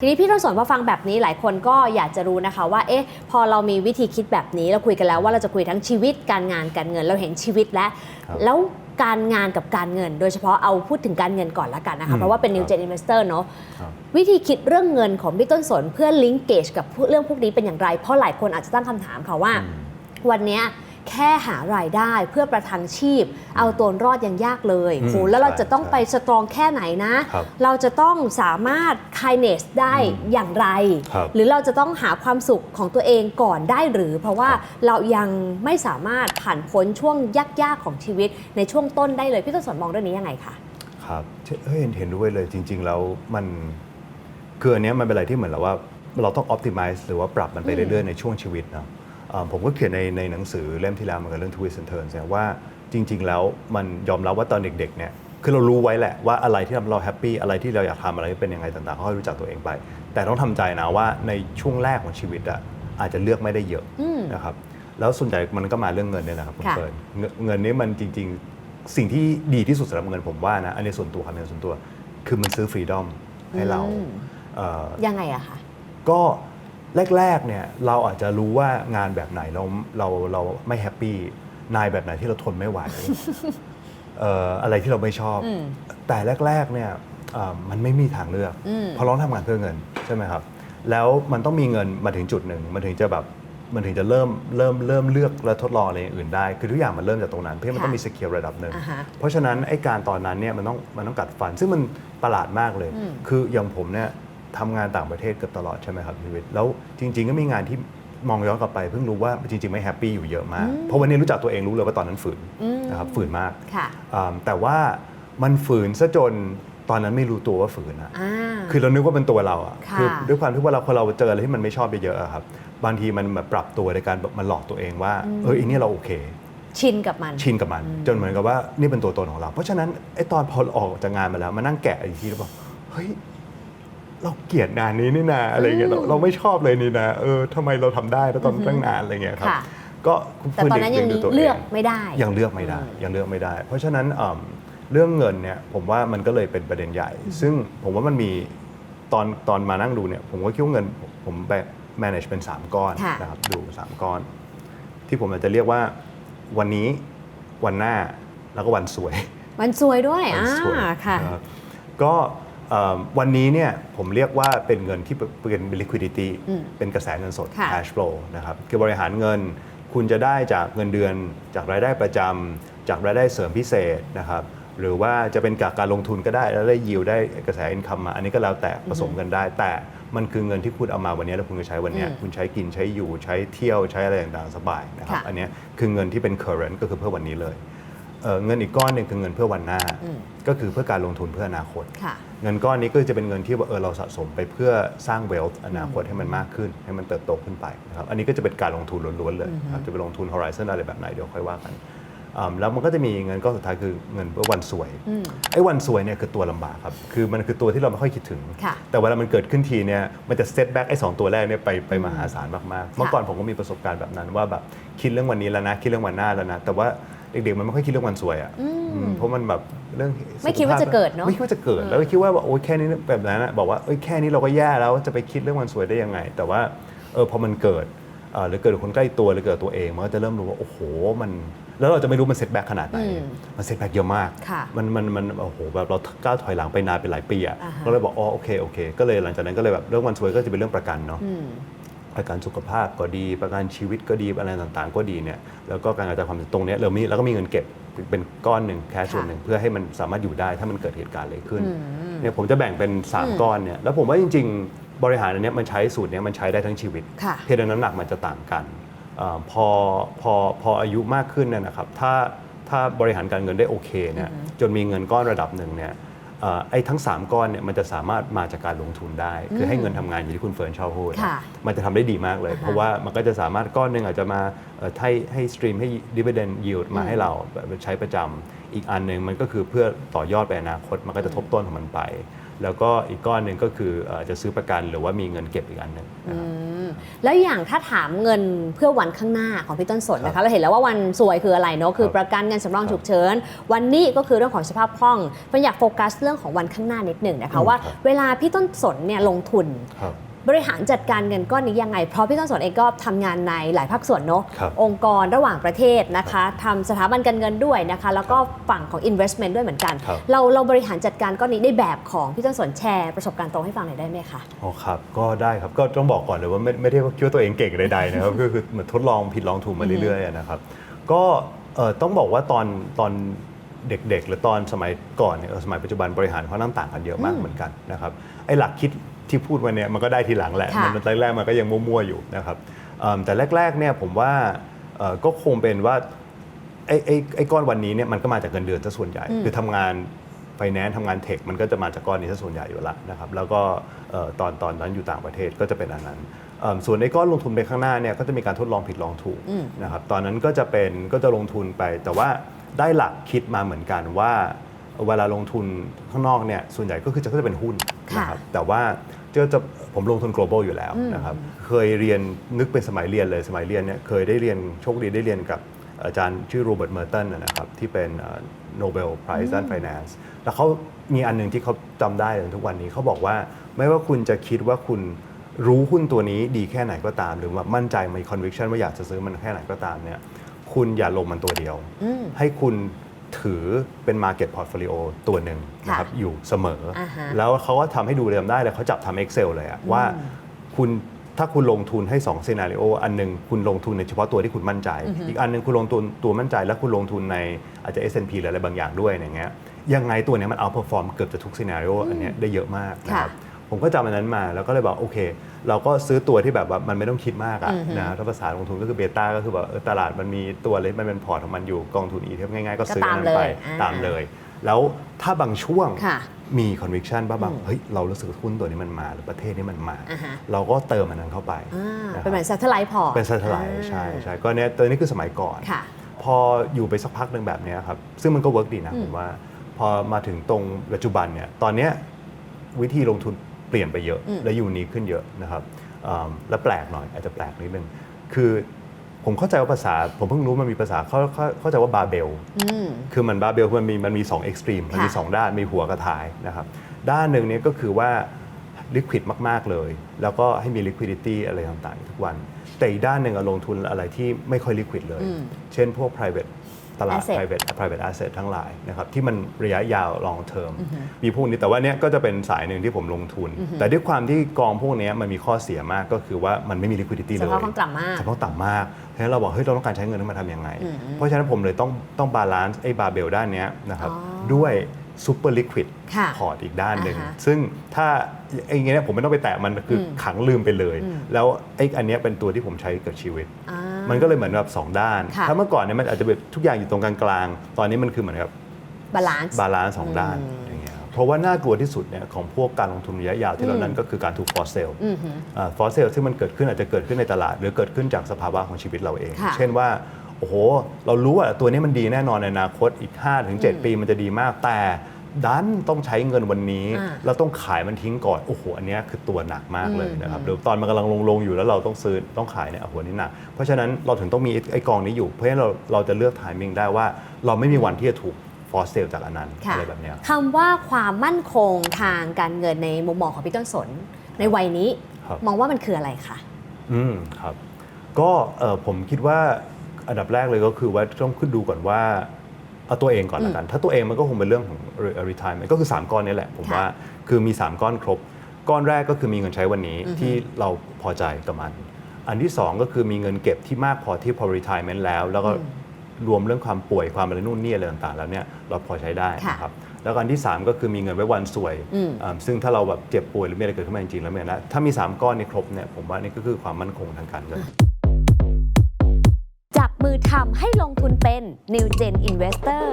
ทีนี้พี่ต้นสนพอฟังแบบนี้หลายคนก็อยากจะรู้นะคะว่าเอ๊ะพอเรามีวิธีคิดแบบนี้เราคุยกันแล้วว่าเราจะคุยทั้งชีวิตการงานการเงินเราเห็นชีวิตแล้วครับแล้วการงานกับการเงิน โดยเฉพาะเอาพูดถึงการเงินก่อนละกันนะคะอืมเพราะว่าเป็น New ครับ Gen Investor เนอะครับวิธีคิดเรื่องเงินของพี่ต้นสนเพื่อลิงก์เกจกับเรื่องพวกนี้เป็นอย่างไร เพราะหลายคนอาจจะตั้งคำถามค่ะว่าอืมวันเนี้ย แค่หารายได้เพื่อประทังชีพ เอาตัวรอดยังยากเลยอืมโหแล้วเราใช่จะต้องใช่ไปสตรองแค่ไหนนะครับเราจะต้องสามารถ kindness ได้อืมอย่างไรครับหรือเราจะต้องหาความสุขของตัวเองก่อนได้หรือ เพราะว่าครับเรายังไม่สามารถผ่านพ้นช่วงยากๆของชีวิตในช่วงต้นได้เลยพี่ต้นสนมองเรื่องนี้ยังไงคะครับเฮ้ยเห็นเห็นด้วยเลยจริง ๆ แล้วมันคืออันเนี้ยมันเป็นอะไรที่เหมือนเราว่าเราต้อง optimize หรือว่าปรับมันไปอืมเรื่อยๆในช่วงชีวิตเนาะเอ่อ ผมก็เขียนในในหนังสือเล่มที่แล้วเหมือนกันเรื่อง twist and turns เนี่ยว่าจริง ๆ แล้วมันยอมรับว่าตอนเด็ก ๆ เนี่ยคือเรารู้ไว้แหละว่าอะไรที่ทำเราแฮปปี้อะไรที่เราอยากทำอะไรที่เป็นยังไงต่างๆก็ให้รู้จักตัวเองไป แต่ต้องทำใจนะว่าในช่วงแรกของชีวิตอะอาจจะเลือกไม่ได้เยอะอืมนะครับแล้วส่วนใหญ่มันก็มาเรื่องเงินเนี่ยนะครับคุณค่ะเฟิร์นเงินเงินนี้มันจริง ๆ สิ่งที่ดีที่สุดสำหรับเงินผมว่านะอันนี้ส่วนตัวครับในส่วนตัว คือมันซื้อฟรีดอมให้เราอืมเอ่อยังไงอะคะก็ แรกๆเนี่ยเราอาจจะรู้ว่างานแบบไหนเราเราเราไม่แฮปปี้นายแบบไหนที่เราทนไม่ไหวเอ่ออะไรที่เราไม่ชอบอืมแต่แรกๆเนี่ยเอ่อมันไม่มีทางเลือกอืมเพราะเราทำงานเพื่อเงินใช่ไหมครับ แล้วมันต้องมีเงินมาถึงจุดหนึ่งมันถึงจะแบบมันถึงจะเริ่มเริ่มเริ่มเลือกและทดลองอะไรอย่างอื่นได้ คือทุกอย่างมันเริ่มจากตรงนั้น เพื่อมันต้องมีสกิลระดับหนึ่งอ่าฮะเพราะฉะนั้นไอ้การตอนนั้นเนี่ยมันต้องมันต้องกัดฟัน ซึ่งมันประหลาดมากเลยอืมคืออย่างผมเนี่ย ทำงานต่างประเทศเกือบตลอดใช่ไหมครับชีวิต แล้วจริง ๆ ก็มีงานที่มองย้อนกลับไปเพิ่งรู้ว่าจริง ๆ ไม่แฮปปี้อยู่เยอะมาก เพราะวันนี้รู้จักตัวเองรู้เลยว่าตอนนั้นฝืนอืมนะครับฝืนมากค่ะอ่าแต่ว่ามันฝืนซะจนตอนนั้นไม่รู้ตัวว่าฝืนอะอ่าคือเรานึกว่าเป็นตัวเราอะค่ะคือด้วยความที่ว่าเราพอเราเจออะไรที่มันไม่ชอบเยอะๆอะครับ บางทีมันแบบปรับตัวในการแบบมันหลอกตัวเองว่า เอออันนี้เราโอเค ชินกับมัน ชินกับมัน จนเหมือนกับว่านี่เป็นตัวตนของเรา เพราะฉะนั้นไอ้ตอนพอออกจากงานมาแล้วมานั่งแกะอีกทีแล้วบอก เฮ้ย เราเกลียดงานนี้นี่นาอะไรเงี้ยเราเราไม่ชอบเลยนี่นะเออทำไมเราทำได้แล้วตอนตั้งนานอะไรเงี้ยครับ ค่ะ ก็แต่ตอนนั้นยังดูตัวเลือกงไม่ได้ ยังเลือกไม่ได้อืมยังเลือกไม่ได้ เพราะฉะนั้นอ่ำเรื่องเงินเนี่ยผมว่ามันก็เลยเป็นประเด็นใหญ่ ซึ่งผมว่ามันมีตอนตอนมานั่งดูเนี่ยผมก็คิดว่าเงินผมผมแบ่ง manage เป็น 3 ก้อนค่ะ นะครับดู 3 ก้อน ที่ผมอาจจะเรียกว่าวันนี้วันหน้าแล้วก็วันสวย มันสวยด้วยวัอ่านสวยค่ะ นะครับก็เอ่อ วันนี้เนี่ยผมเรียกว่าเป็นเงินที่เป็น liquidity อืมเป็นกระแสเงินสดค่ะ cash flow นะครับ คือบริหารเงินคุณจะได้จากเงินเดือน จากรายได้ประจำจากรายได้เสริมพิเศษนะครับหรือว่าจะเป็นจากการลงทุนก็ได้แล้วได้ยิวได้กระแส income มา อันนี้ก็แล้วแต่ผสมกันได้ แต่มันคือเงินที่คุณเอามาวันนี้แล้วคุณก็ใช้วันนี้อืมคุณใช้กินใช้อยู่ใช้เที่ยวใช้อะไรต่างๆสบายนะครับค่ะอันเนี้ยคือเงินที่เป็น current ก็คือเพื่อวันนี้เลยเอ่อเงินอีกก้อนหนึ่งคือเงินเพื่อวันหน้าอืมก็คือเพื่อการลงทุนเพื่ออนาคตค่ะ เงินก้อนนี้ก็จะเป็นเงินที่ว่าเออเราสะสมไปเพื่อสร้าง wealth อนาคตให้มันมากขึ้น ให้มันเติบโตขึ้นไปนะครับอันนี้ก็จะเป็นการลงทุนล้วนๆเลยนะครับจะไปลงทุน horizon อะไรแบบไหนเดี๋ยวค่อยว่ากันอ่าแล้วมันก็จะมีเงินก้อนสุดท้ายคือเงินเพื่อวันสวยอืมไอ้วันสวยเนี่ยคือตัวลำบากครับ คือมันคือตัวที่เราไม่ค่อยคิดถึงค่ะแต่เวลามันเกิดขึ้นทีเนี่ยมันจะเซตแบ็กไอ้สองตัวแรกเนี่ยไปไปมหาศาลมากๆ เมื่อก่อนผมก็มีประสบการณ์แบบนั้นว่าแบบคิดเรื่องวันนี้แล้วนะคิดเรื่องวันหน้าแล้วนะแต่ว่า เด็กๆมันไม่ค่อยคิดเรื่องวันสวยอะอืมอืมเพราะมันแบบเรื่องไม่คิดว่าจะเกิดเนอะไม่คิดว่าจะเกิด แล้วก็คิดว่าโอ้ยแค่นี้แบบนั้นอะบอกว่าเอ้ยแค่นี้เราก็แย่แล้วจะไปคิดเรื่องวันสวยได้ยังไง แต่ว่าเออพอมันเกิดเอ่อหรือเกิดกับคนใกล้ตัวหรือเกิดกับตัวเองมันก็จะเริ่มรู้ว่าโอ้โหมันแล้วเราจะไม่รู้มันเซตแบ็กขนาดไหน อืมมันเซตแบ็กเยอะมาก ค่ะมันมันมันโอ้โหแบบเราก้าวถอยหลังไปนานเป็นหลายปีอะอ่าฮะ ก็เลยบอกอ๋อโอเคโอเค ก็เลยหลังจากนั้นก็เลยแบบเรื่องวันสวยก็จะเป็นเรื่องประกันเนาะ อืม ประกันสุขภาพก็ดี ประกันชีวิตก็ดีอะไรต่างๆ ก็ดีเนี่ยแล้วก็การกระจายความเสี่ยงตรงเนี้ยเรามีแล้วก็มีเงินเก็บเป็นก้อนหนึ่งแค่ส่วนหนึ่งเพื่อให้มันสามารถอยู่ได้ถ้ามันเกิดเหตุการณ์อะไรขึ้นอืมเนี่ยผมจะแบ่งเป็น 3 ก้อนเนี่ยแล้วผมว่าจริง ๆ บริหารอันเนี้ยมันใช้สูตรเนี้ยมันใช้ได้ทั้งชีวิตค่ะเพียงแต่น้ำหนักมันจะต่างกันอาพอพอพออายุมากขึ้นเนี่ยนะครับถ้าถ้าบริหารการเงินได้โอเคเนี่ยจนมีเงินก้อนระดับหนึ่งเนี่ยเอ่อ ไอ้ทั้ง 3 ก้อนเนี่ยมันจะสามารถมาจากการลงทุนได้ คือให้เงินทำงานอย่างที่คุณเฟิร์นชอบพูดค่ะมันจะทำได้ดีมากเลยอ่าฮะเพราะว่ามันก็จะสามารถก้อนหนึ่งอาจจะมาเอ่อให้ให้สตรีมให้ dividend yield มาให้เราแบบใช้ประจำอีกอันหนึ่งมันก็คือเพื่อต่อยอดไปอนาคต มันก็จะทบต้นของมันไป แล้วก็อีกก้อนหนึ่งก็คือเอ่อจะซื้อประกันหรือว่ามีเงินเก็บอีกอันหนึ่งนะครับอืม แล้วอย่างถ้าถามเงินเพื่อวันข้างหน้าของพี่ต้นสนนะคะเราเห็นแล้วว่าวันสวยคืออะไรเนาะคือครับประกันเงินสำรองฉุกเฉินวันนี้ก็คือเรื่องของสภาพคล่องเป็นอยากโฟกัสเรื่องของวันข้างหน้านิดหนึ่งนะคะอืมว่าครับเวลาพี่ต้นสนเนี่ยลงทุนครั บบริหารจัดการเงินก้อนนี้ยังไง เพราะพี่ต้นสนเองก็ทำงานในหลายภาคส่วนเนาะครับองค์กรระหว่างประเทศนะคะทำสถาบันการเงินด้วยนะคะ แล้วก็ฝั่งของ investment ด้วยเหมือนกันครับเราเราบริหารจัดการก้อนนี้ในแบบของพี่ต้นสนแชร์ประสบการณ์ตรงให้ฟังหน่อยได้ไหมคะอ๋อครับก็ได้ครับก็ต้องบอกก่อนเลยว่าไม่ไม่ได้คิดว่าตัวเองเก่งใดๆนะครับก็คือเหมือนทดลองผิดลองถูกมาเรื่อยๆนะครับก็เอ่อต้องบอกว่าตอนตอนเด็กๆ หรือตอนสมัยก่อนเนี่ยเออสมัยปัจจุบันบริหารเขาน้ำต่างกันเยอะมากเหมือนกันนะครับไอ้หลักคิด ที่พูดมาเนี่ยมันก็ได้ทีหลังแหละค่ะมันแรกๆมันก็ยังมั่วๆอยู่นะครับเอิ่มแต่แรกๆเนี่ยผมว่าเอ่อก็คงเป็นว่าไอ้ไอ้ไอ้ก้อนวันนี้เนี่ยมันก็มาจากเงินเดือนซะส่วนใหญ่ คือทำงานไฟแนนซ์ทำงานเทคมันก็จะมาจากก้อนนี้ซะส่วนใหญ่อยู่แล้วนะครับแล้วก็เอ่อตอนตอนนั้นอยู่ต่างประเทศก็จะเป็นอันนั้นเอิ่มส่วนในก้อนลงทุนไปข้างหน้าเนี่ยก็จะมีการทดลองผิดลองถูกอืมนะครับตอนนั้นก็จะเป็นก็จะลงทุนไป แต่ว่าได้หลักคิดมาเหมือนกันว่า เวลาลงทุนข้างนอกเนี่ยส่วนใหญ่ก็คือจะก็จะเป็นหุ้นค่ะนะครับแต่ว่า จะจะผมลงทุน global อยู่แล้วนะครับ เคยเรียนนึกเป็นสมัยเรียนเลยสมัยเรียนเนี่ยเคยได้เรียนโชคดีได้เรียนกับอาจารย์ชื่อโรเบิร์ตเมอร์ตันนะครับ ที่เป็นโนเบลไพรส์ด้าน finance แล้วเขามีอันหนึ่งที่เขาจำได้ถึงทุกวันนี้เขาบอกว่าไม่ว่าคุณจะคิดว่าคุณรู้หุ้นตัวนี้ดีแค่ไหนก็ตาม หรือว่ามั่นใจมี conviction ว่าอยากจะซื้อมันแค่ไหนก็ตามเนี่ยคุณอย่าลงมันตัวเดียวอืมให้คุณ ถือเป็น Market Portfolio ตัวหนึ่งนะครับอยู่เสมออาฮะแล้วเขาก็ทำให้ดูเรียมได้เลยเขาจับทำ Excel เลยอะว่าคุณถ้าคุณลงทุนให้2 s ซนาริโออันหนึ่งคุณลงทุนในเฉพาะตัวที่คุณมั่นใจ อีกอันหนึงคุณลงทุนตัวมั่นใจ แล้วคุณลงทุนในอาจจะ S&P หรืออะไรบางอย่างด้วยอย่างเงี้ยยังไงตัวเนี้ยมันเอาพอฟอร์มเกือบจะทุก s ซนาริโออันเนี้ยได้เยอะมากนะครับ ผมก็จำอันนั้นมาแล้วก็เลยบอกโอเค เราก็ซื้อตัวที่แบบว่ามันไม่ต้องคิดมากอะนะถ้าภาษาลงทุนก็คือเบต้าก็คือแบบเออตลาดมันมีตัวเล็กมันเป็นพอร์ตของมันอยู่กองทุน ETF ง่ายๆ ก็ซื้ออันนั้นไปก็ตามเลยอ่าตามเลย แล้วถ้าบางช่วงค่ะมี conviction ว่าแบบเฮ้ยเรารู้สึกหุ้นตัวนี้มันมาหรือประเทศนี้มันมาอ่าฮะเราก็เติมอันนั้นเข้าไปอ่าะครับเป็นเหมือน satellite port เป็น satellite ใช่ใช่ก็เนี้ยตัวนี้คือสมัยก่อนค่ะพออยู่ไปสักพักหนึ่งแบบเนี้ยครับซึ่งมันก็เวิร์กดีนะผมว่า พอมาถึงตรงปัจจุบันเนี่ยตอนเนี้ยวิธีลงทุน เปลี่ยนไปเยอะและยูนิคขึ้นเยอะนะครับอืมและแปลกหน่อยอาจจะแปลกนิดนึงคือผมเข้าใจว่าภาษา ผมเพิ่งรู้มันมีภาษาเข้าเข้าเข้าใจว่าบาเบลอืมคือมันบาเบลมันมีมันมี2เอ็กซ์ตรีมมันมีค่ะ2ด้านมีหัวกับท้ายนะครับ ด้านหนึ่งเนี่ยก็คือว่าลิควิดมาก ๆ เลย แล้วก็ให้มี liquidity อะไรต่าง ๆ ทุกวัน แต่อีกด้านหนึ่งอะลงทุนอะไรที่ไม่ค่อย liquid เลย เช่นพวก private ตลาด Asset private private asset ทั้งหลายนะครับที่มันระยะยาว long term มีพวกนี้แต่ว่าเนี้ยก็จะเป็นสายหนึ่งที่ผมลงทุน แต่ด้วยความที่กองพวกเนี้ยมันมีข้อเสียมากก็คือว่ามันไม่มี liquidity สเลยภาพคล่องต่ำมากสภาพคล่องต่ำมากเพราะฉะนั้นเราบอกเฮ้ยเราต้องการใช้เงินนั้นมาทำยังไง เพราะฉะนั้นผมเลยต้องต้องบาลานซ์ไอ้บาเบลด้านเนี้ยนะครับอ๋อด้วยซูเปอร์ลิควิดค่ะพอร์ตอีกด้านหนึ่งอ่าฮะซึ่งถ้าไอ้เงี้ยผมไม่ต้องไปแตะมันคืออขังลืมไปเลย แล้วไอ้อันเนี้ยเป็นตัวที่ผมใช้กับชีวิตอ่า มันก็เลยเหมือนแบบสองด้าน ค่ะ ถ้าเมื่อก่อนเนี่ยมันอาจจะแบบทุกอย่างอยู่ตรงกลางๆ ตอนนี้มันคือเหมือนกับบาลานซ์ บาลานซ์สองด้านอย่างเงี้ยครับเพราะว่าน่ากลัวที่สุดเนี่ยของพวกการลงทุนระยะยาวที่เรานั้นก็คือการถูกฟอสเซลฟอสเซลที่มันเกิดขึ้นอาจจะเกิดขึ้นในตลาด หรือเกิดขึ้นจากสภาวะของชีวิตเราเอง ค่ะเช่นว่า โอ้โห เรารู้ว่าตัวนี้มันดีแน่นอนในอนาคตอีก 5-7 ปีมันจะดีมากแต่ ดันต้องใช้เงินวันนี้อ่าเราต้องขายมันทิ้งก่อนโอ้โหอันเนี้ยคือตัวหนักมากเลยนะครับหรือตอนมันกำลังลงลงๆอยู่แล้วเราต้องซื้อต้องขายเนี่ยโอ้โหนี่หนักเพราะฉะนั้นเราถึงต้องมีไอ้ไอ้กองนี้อยู่เพื่อให้เราเราจะเลือกทามมิ่งได้ว่า เราไม่มีวันที่จะถูกฟอสเซลจากอันนั้นค่ะอะไรแบบเนี้ยคำว่าความมั่นคงทางการเงินในมุมมองของพี่ต้นสน ในวัยนี้ครับมองว่ามันคืออะไรคะอืมครับ ก็เอ่อผมคิดว่าอันดับแรกเลยก็คือว่าต้องขึ้นดูก่อนว่า เอาตัวเองก่อนละกัน ถ้าตัวเองมันก็คงเป็นเรื่องของ re- retirement ก็คือ 3 ก้อนนี้แหละ ผมค่ะว่าคือมี 3 ก้อนครบ ก้อนแรกก็คือมีเงินใช้วันนี้ที่เราพอใจกับมัน อันที่ 2 ก็คือมีเงินเก็บที่มากพอที่พอ retirement แล้ว แล้วก็รวมเรื่องความป่วยความอะไรนู่นนี่อะไรต่างๆ แล้วเนี่ยเราพอใช้ได้ค่ะนะครับแล้วก็อันที่ 3 ก็คือมีเงินไว้วันสวยอืมอ่าซึ่งถ้าเราแบบเจ็บป่วยหรือมีอะไรเกิดขึ้นมาจริงๆแล้วเนี่ยนะถ้ามี 3 ก้อนนี้ครบเนี่ยผมว่านี่ก็คือความมั่นคงทางการเงินจับ มือทำให้ลงทุนเป็น New Gen Investor